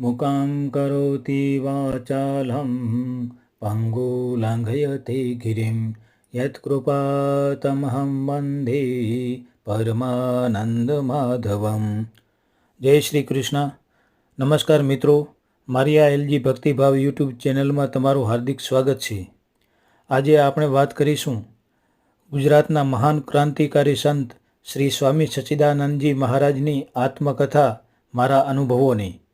मुकां करोति वाचालं पङ्गो लङ्घयति गिरिं। यत्कृपातमहं वन्दे પરમાનંદમાધવમ જય શ્રી કૃષ્ણ નમસ્કાર મિત્રો મારી આ એલજી ભક્તિભાવ યુટ્યુબ ચેનલમાં તમારું હાર્દિક સ્વાગત છે। આજે આપણે વાત કરીશું ગુજરાતના મહાન ક્રાંતિકારી સંત શ્રી સ્વામી સચ્ચિદાનંદજી મહારાજની આત્મકથા મારા અનુભવોની।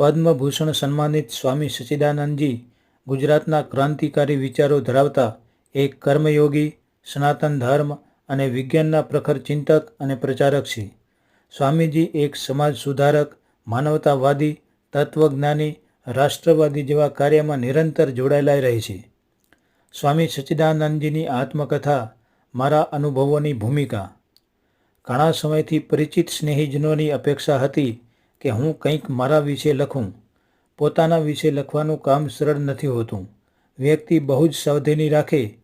પદ્મભૂષણ સન્માનિત સ્વામી સચ્ચિદાનંદજી ગુજરાતના ક્રાંતિકારી વિચારો ધરાવતા એક કર્મયોગી, સનાતન ધર્મ અને વિજ્ઞાનના પ્રખર ચિંતક અને પ્રચારક છે. સ્વામીજી એક સમાજ સુધારક, માનવતાવાદી, તત્વજ્ઞાની, રાષ્ટ્રવાદી જેવા કાર્યમાં નિરંતર જોડાયેલા રહે છે. સ્વામી સચ્ચિદાનંદજીની આત્મકથા મારા અનુભવોની ભૂમિકા. ઘણા સમયથી પરિચિત સ્નેહીજનોની અપેક્ષા હતી કે હું કંઈક મારા વિશે લખું. પોતાના વિશે લખવાનું કામ સરળ નથી હોતું. વ્યક્તિ બહુ જ સાવધાની રાખે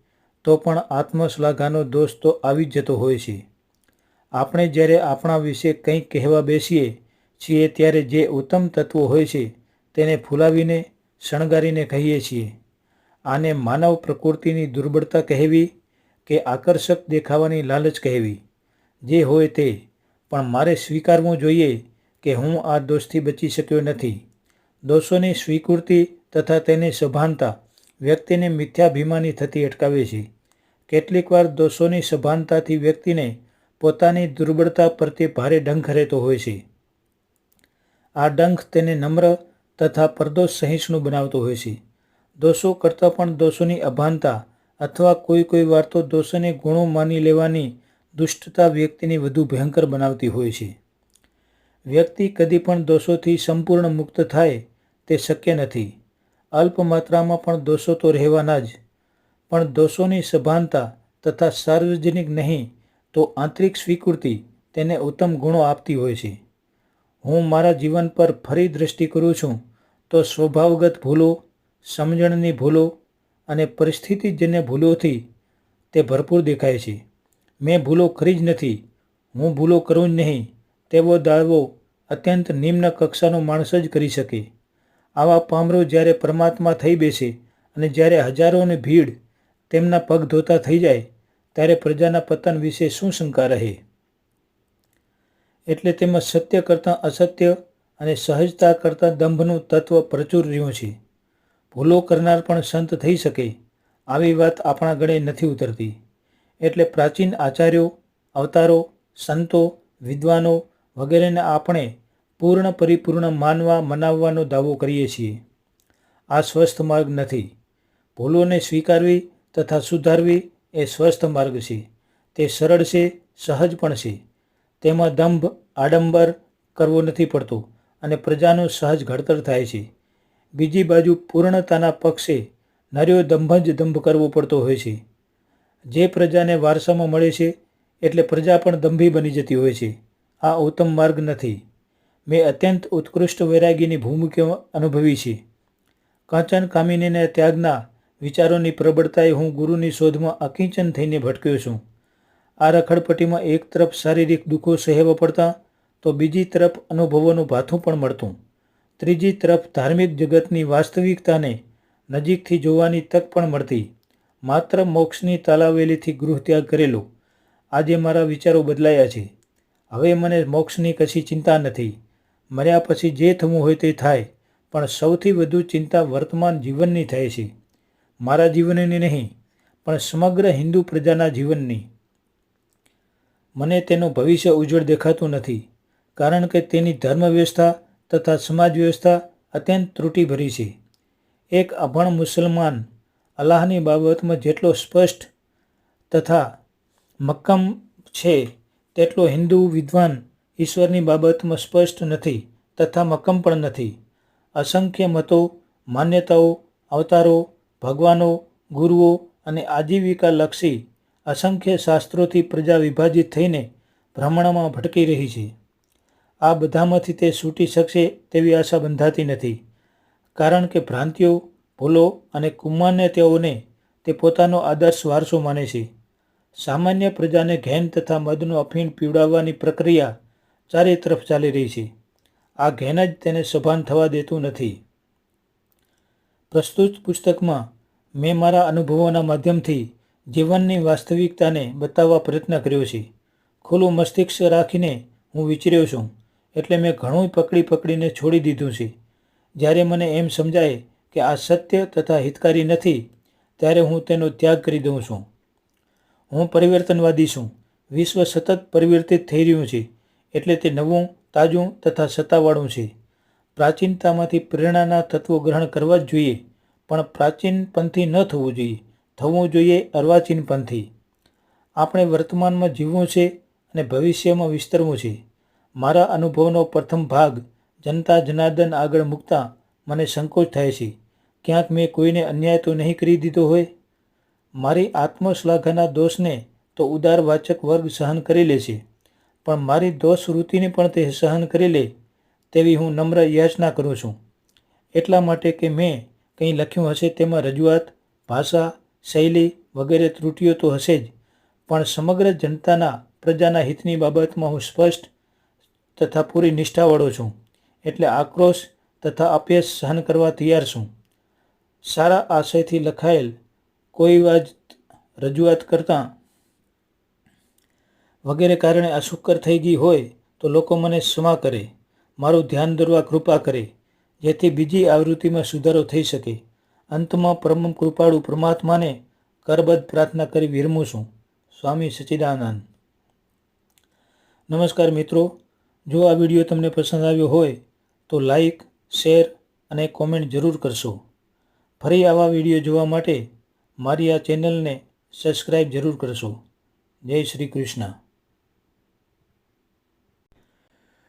તો પણ આત્મશ્લાઘાનો દોષ તો આવી જ જતો હોય છે. આપણે જ્યારે આપણા વિશે કંઈક કહેવા બેસીએ છીએ ત્યારે જે ઉત્તમ તત્વો હોય છે તેને ફૂલાવીને, શણગારીને કહીએ છીએ. આને માનવ પ્રકૃતિની દુર્બળતા કહેવી કે આકર્ષક દેખાવાની લાલચ કહેવી? જે હોય તે. પણ મારે સ્વીકારવું જોઈએ કે હું આ દોષથી બચી શક્યો નથી. દોષોની સ્વીકૃતિ તથા તેની સભાનતા વ્યક્તિને મિથ્યાભિમાની થતી અટકાવે છે. કેટલીકવાર દોષોની સભાનતાથી વ્યક્તિને પોતાની દુર્બળતા પ્રત્યે ભારે ડંખ રહેતો હોય છે. આ ડંખ તેને નમ્ર તથા પરદોષ સહિષ્ણુ બનાવતો હોય છે. દોષો કરતાં પણ દોષોની અભાનતા અથવા કોઈ કોઈ વાર તો દોષોને ગુણો માની લેવાની દુષ્ટતા વ્યક્તિને વધુ ભયંકર બનાવતી હોય છે. વ્યક્તિ કદી પણ દોષોથી સંપૂર્ણ મુક્ત થાય તે શક્ય નથી. અલ્પ માત્રામાં પણ દોષો તો રહેવાના જ. પણ દોષોની સભાનતા તથા સાર્વજનિક નહીં તો આંતરિક સ્વીકૃતિ તેને ઉત્તમ ગુણો આપતી હોય છે. હું મારા જીવન પર ફરી દૃષ્ટિ કરું છું તો સ્વભાવગત ભૂલો, સમજણની ભૂલો અને પરિસ્થિતિજન્ય ભૂલોથી તે ભરપૂર દેખાય છે. મેં ભૂલો કરી જ નથી. હું ભૂલો કરું જ નહીં. તેવો દાવો અત્યંત નિમ્ન કક્ષાનો માણસ જ કરી શકે. આવા પામરો જ્યારે પરમાત્મા થઈ બેસે અને જ્યારે હજારોની ભીડ તેમના પગ ધોતા થઈ જાય, ત્યારે પ્રજાના પતન વિશે શું શંકા રહે? એટલે તેમાં સત્ય કરતાં અસત્ય અને સહજતા કરતાં દંભનું તત્વ પ્રચુર રહ્યું છે. ભૂલો કરનાર પણ સંત થઈ શકે, આવી વાત આપણા ગળે નથી ઉતરતી. એટલે પ્રાચીન આચાર્યો, અવતારો, સંતો, વિદ્વાનો વગેરેને આપણે પૂર્ણ પરિપૂર્ણ માનવા, મનાવવાનો દાવો કરીએ છીએ. આ સ્વસ્થ માર્ગ નથી. ભૂલોને સ્વીકારવી તથા સુધારવી એ સ્વસ્થ માર્ગ છે. તે સરળ છે, સહજ પણ છે. તેમાં દંભ, આડંબર કરવો નથી પડતો અને પ્રજાનું સહજ ઘડતર થાય છે. બીજી બાજુ પૂર્ણતાના પક્ષે નર્યો દંભ જ દંભ કરવો પડતો હોય છે. જે પ્રજાને વારસામાં મળે છે, એટલે પ્રજા પણ દંભી બની જતી હોય છે. આ ઉત્તમ માર્ગ નથી. મેં અત્યંત ઉત્કૃષ્ટ વૈરાગીની ભૂમિકા અનુભવી છે. કાંચન કામિનીને ત્યાગના વિચારોની પ્રબળતાએ હું ગુરુની શોધમાં અકિંચન થઈને ભટક્યો છું. આ રખડપટ્ટીમાં એક તરફ શારીરિક દુઃખો સહેવા પડતા, તો બીજી તરફ અનુભવોનું ભાથું પણ મળતું. ત્રીજી તરફ ધાર્મિક જગતની વાસ્તવિકતાને નજીકથી જોવાની તક પણ મળતી. માત્ર મોક્ષની તાલાવેલીથી ગૃહત્યાગ કરેલો. આજે મારા વિચારો બદલાયા છે. હવે મને મોક્ષની કશી ચિંતા નથી. મર્યા પછી જે થવું હોય તે થાય, પણ સૌથી વધુ ચિંતા વર્તમાન જીવનની થાય છે. મારા જીવનની નહીં, પણ સમગ્ર હિન્દુ પ્રજાના જીવનની. મને તેનું ભવિષ્ય ઉજ્જવળ દેખાતું નથી, કારણ કે તેની ધર્મ વ્યવસ્થા તથા સમાજ વ્યવસ્થા અત્યંત ત્રુટિભરી છે. એક અભણ મુસલમાન અલ્લાહની બાબતમાં જેટલો સ્પષ્ટ તથા મક્કમ છે તેટલો હિન્દુ વિદ્વાન ઈશ્વરની બાબતમાં સ્પષ્ટ નથી તથા મક્કમ પણ નથી. અસંખ્ય મતો, માન્યતાઓ, અવતારો, ભગવાનો, ગુરુઓ અને આજીવિકાલક્ષી અસંખ્ય શાસ્ત્રોથી પ્રજા વિભાજિત થઈને ભ્રમણમાં ભટકી રહી છે. આ બધામાંથી તે છૂટી શકશે તેવી આશા બંધાતી નથી. કારણ કે ભ્રાંતિઓ, ભૂલો અને કુમાન્યતાઓને તે પોતાનો આદર્શ વારસો માને છે. સામાન્ય પ્રજાને ઘેન તથા મદનું અફીણ પીવડાવવાની પ્રક્રિયા ચારે તરફ ચાલી રહી છે. આ ઘેન જ તેને સભાન થવા દેતું નથી. પ્રસ્તુત પુસ્તકમાં મેં મારા અનુભવોના માધ્યમથી જીવનની વાસ્તવિકતાને બતાવવા પ્રયત્ન કર્યો છે. ખુલ્લું મસ્તિષ્ક રાખીને હું વિચર્યો છું, એટલે મેં ઘણું પકડી પકડીને છોડી દીધું છે. જ્યારે મને એમ સમજાય કે આ સત્ય તથા હિતકારી નથી, ત્યારે હું તેનો ત્યાગ કરી દઉં છું. હું પરિવર્તનવાદી છું. વિશ્વ સતત પરિવર્તિત થઈ રહ્યું છે, એટલે તે નવું, તાજું તથા સત્તાવાળું છે. પ્રાચીનતામાંથી પ્રેરણાના તત્વો ગ્રહણ કરવા જ જોઈએ, પણ પ્રાચીન પંથી ન થવું જોઈએ. થવું જોઈએ અર્વાચીન પંથી. આપણે વર્તમાનમાં જીવવું છે અને ભવિષ્યમાં વિસ્તરવું છે. મારા અનુભવનો પ્રથમ ભાગ, જનતા જનાર્દન આગળ મૂકતા મને સંકોચ થાય છે. ક્યાંક મેં કોઈને અન્યાય તો નહીં કરી દીધો હોય? મારી આત્મશ્લાઘાના દોષને તો ઉદારવાચક વર્ગ સહન કરી લે છે, પણ મારી દોષ વૃત્તિને પણ તે સહન કરી લે તેવી હું નમ્ર યાચના કરું છું. એટલા માટે કે મેં કંઈ લખ્યું હશે તેમાં રજૂઆત, ભાષા, શૈલી વગેરે ત્રુટીઓ તો હશે જ, પણ સમગ્ર જનતાના પ્રજાના હિતની બાબતમાં હું સ્પષ્ટ તથા પૂરી નિષ્ઠાવાળો છું, એટલે આક્રોશ તથા અપયશ સહન કરવા તૈયાર છું. સારા આશયથી લખાયેલ કોઈ વાત રજૂઆત કરતાં વગેરે કારણે અશુક્કર થઈ ગઈ હોય તો લોકો મને ક્ષમા કરે, મારું ધ્યાન દોરવા કૃપા કરે, જેથી બીજી આવૃત્તિમાં સુધારો થઈ શકે. અંતમાં પરમ કૃપાળુ પરમાત્માને કરબદ્ધ પ્રાર્થના કરી વિરમું છું. સ્વામી સચ્ચિદાનંદ. નમસ્કાર મિત્રો, જો આ વીડિયો તમને પસંદ આવ્યો હોય તો લાઈક, શેર અને કોમેન્ટ જરૂર કરશો. ફરી આવા વીડિયો જોવા માટે મારી આ ચેનલને સબસ્ક્રાઈબ જરૂર કરશો. જય શ્રી કૃષ્ણ.